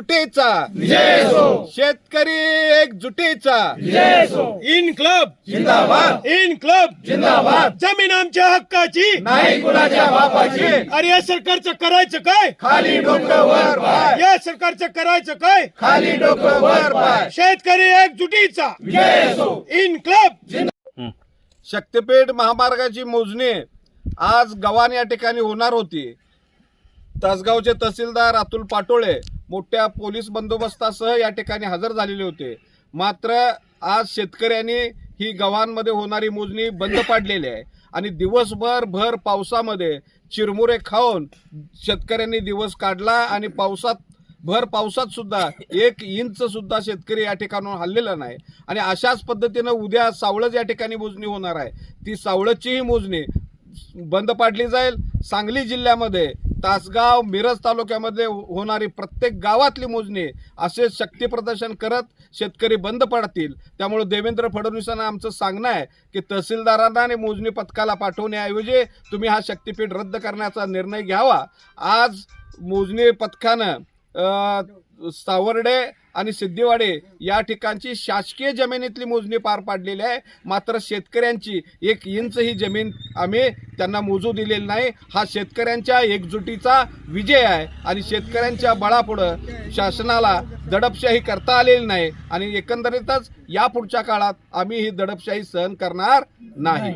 एकजुटीचा. शेतकरी एकजुटीचा. इन्क्लब जिंदाबाद. इन्क्लब जिंदाबाद. जमीन आमच्या हक्काची. नाही कुणाच्या बापाची. अरे या सरकारचं करायचं काय? खाली डोकं वर पाय. या सरकारचं करायचं काय? खाली डोकं वर पाय. शेतकरी एकजुटीचा. इन्क्लब शक्तीपीठ महामार्गाची मोजणी आज गव्हाण या ठिकाणी होणार होती. तासगावचे तहसीलदार अतुल पाटोळे मोठ्या पोलीस बंदोबस्तासह या ठिकाणी हजर झालेले होते. मात्र आज शेतकऱ्यांनी ही गव्हांमध्ये होणारी मोजणी बंद पाडलेली आहे. आणि दिवसभर भर पावसामध्ये चिरमुरे खाऊन शेतकऱ्यांनी दिवस काढला आणि पावसात भर पावसात सुद्धा एक इंच सुद्धा शेतकरी या ठिकाणून हल्लेला नाही. आणि अशाच पद्धतीनं उद्या सावळज या ठिकाणी मोजणी होणार आहे. ती सावळजचीही मोजणी बंद पाडली जाईल. सांगली जिल्ह्यामध्ये तासगाव मिरज तालुक्यामध्ये हो- होणारी प्रत्येक गावातली मोजणी असे शक्ती प्रदर्शन करत शेतकरी बंद पडतील. त्यामुळे देवेंद्र फडणवीसांना आमचं सांगणं आहे की तहसीलदारांना आणि मोजणी पथकाला पाठवण्याऐवजी तुम्ही हा शक्तीपीठ रद्द करण्याचा निर्णय घ्यावा. आज मोजणी पथकानं सावर्डे आणि सिद्धिवाडे या ठिकाणची शासकीय जमिनीतली मोजणी पार पाडलेली आहे. मात्र शेतकऱ्यांची एक इंच ही जमीन आम्ही त्यांना मोजू दिलेली नाही. हा शेतकऱ्यांच्या एकजुटीचा विजय आहे आणि शेतकऱ्यांच्या बळापुढं शासनाला दडपशाही करता आलेली नाही आणि एकंदरीतच या पुढच्या काळात आम्ही ही दडपशाही सहन करणार नाही.